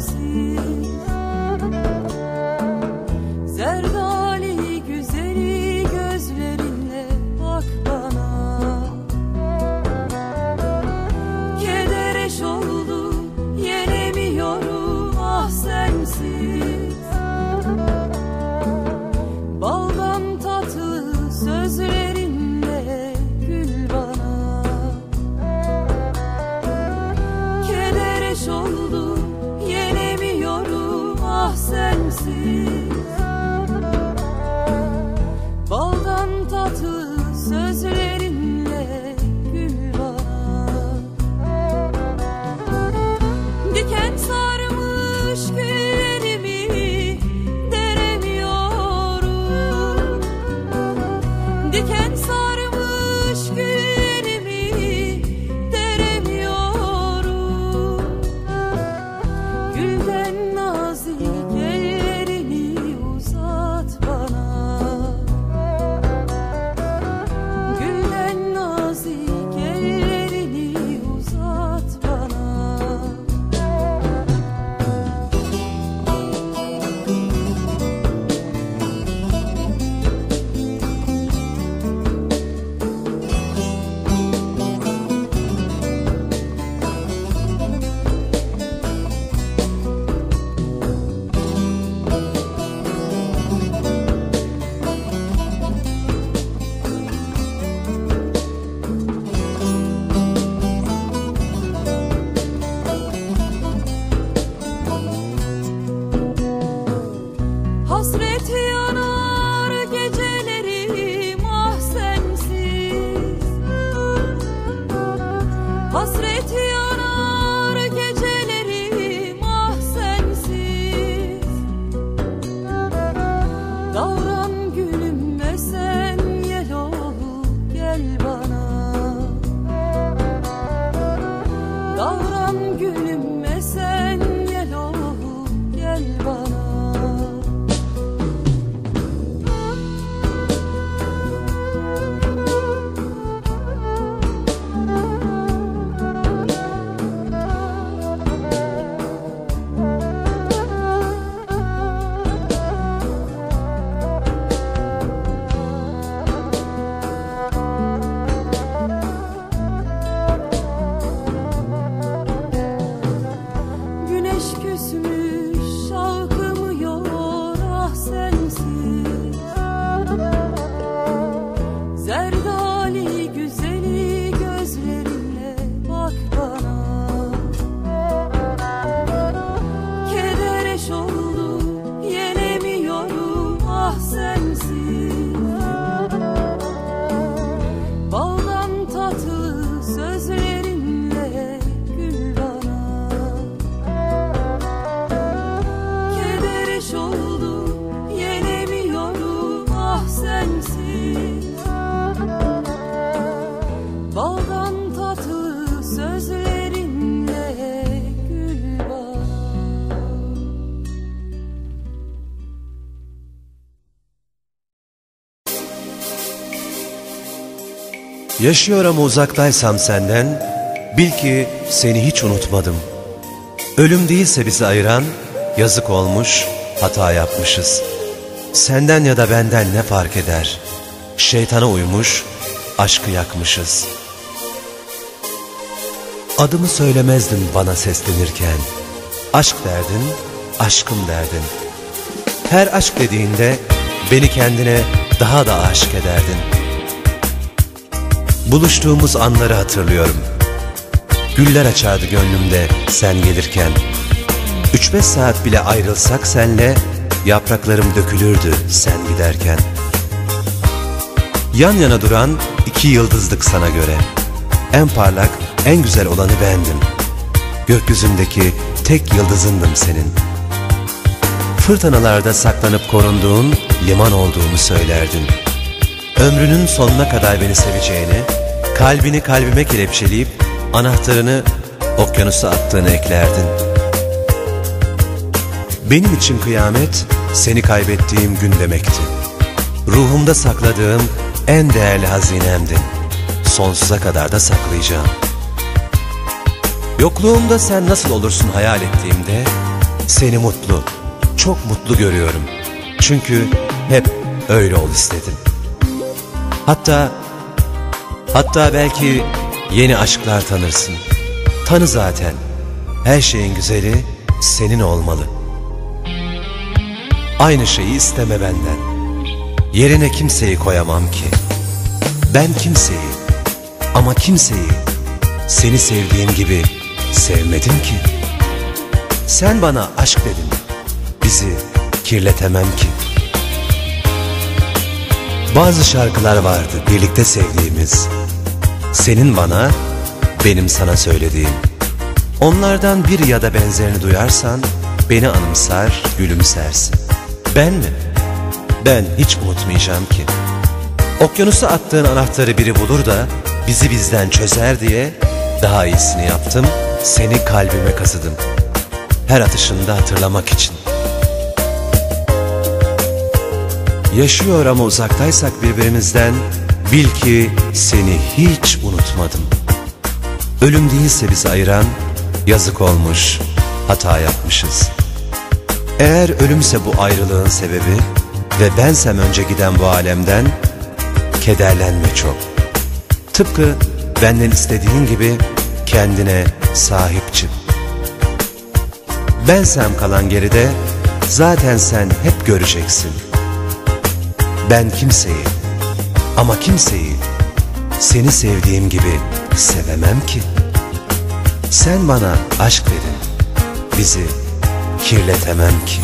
see. Baldan tatlı sözlerinle gül bana Diken Davran Ama uzaktaysam senden, bil ki seni hiç unutmadım. Ölüm değilse bizi ayıran, yazık olmuş, hata yapmışız. Senden ya da benden ne fark eder? Şeytana uymuş, aşkı yakmışız. Adımı söylemezdin bana seslenirken. Aşk derdin, aşkım derdin. Her aşk dediğinde beni kendine daha da aşık ederdin. Buluştuğumuz anları hatırlıyorum. Güller açardı gönlümde sen gelirken. Üç beş saat bile ayrılsak senle, yapraklarım dökülürdü sen giderken. Yan yana duran iki yıldızlık sana göre. En parlak, en güzel olanı bendim. Gökyüzündeki tek yıldızındım senin. Fırtınalarda saklanıp korunduğun liman olduğumu söylerdin. Ömrünün sonuna kadar beni seveceğini, kalbini kalbime kelepçeleyip anahtarını okyanusa attığını eklerdin. Benim için kıyamet seni kaybettiğim gün demekti. Ruhumda sakladığım en değerli hazinemdin. Sonsuza kadar da saklayacağım. Yokluğumda sen nasıl olursun hayal ettiğimde seni mutlu, çok mutlu görüyorum. Çünkü hep öyle ol istedim. Hatta, hatta belki yeni aşklar tanırsın. Tanı zaten. Her şeyin güzeli senin olmalı. Aynı şeyi isteme benden. Yerine kimseyi koyamam ki. Ben kimseyi ama kimseyi seni sevdiğim gibi sevmedim ki. Sen bana aşk dedin. Bizi kirletemem ki. Bazı şarkılar vardı birlikte sevdiğimiz. Senin bana, benim sana söylediğim. Onlardan bir ya da benzerini duyarsan beni anımsar, gülümsersin. Ben mi? Ben hiç unutmayacağım ki. Okyanusa attığın anahtarı biri bulur da bizi bizden çözer diye daha iyisini yaptım, seni kalbime kazıdım. Her atışında hatırlamak için. Yaşıyor ama uzaktaysak birbirimizden bil ki seni hiç unutmadım. Ölüm değilse bizi ayıran yazık olmuş, hata yapmışız. Eğer ölümse bu ayrılığın sebebi ve bensem önce giden bu alemden kederlenme çok. Tıpkı benden istediğin gibi kendine sahip çık. Bensem kalan geride zaten sen hep göreceksin. Ben kimseyi ama kimseyi seni sevdiğim gibi sevemem ki. Sen bana aşk verin, bizi kirletemem ki.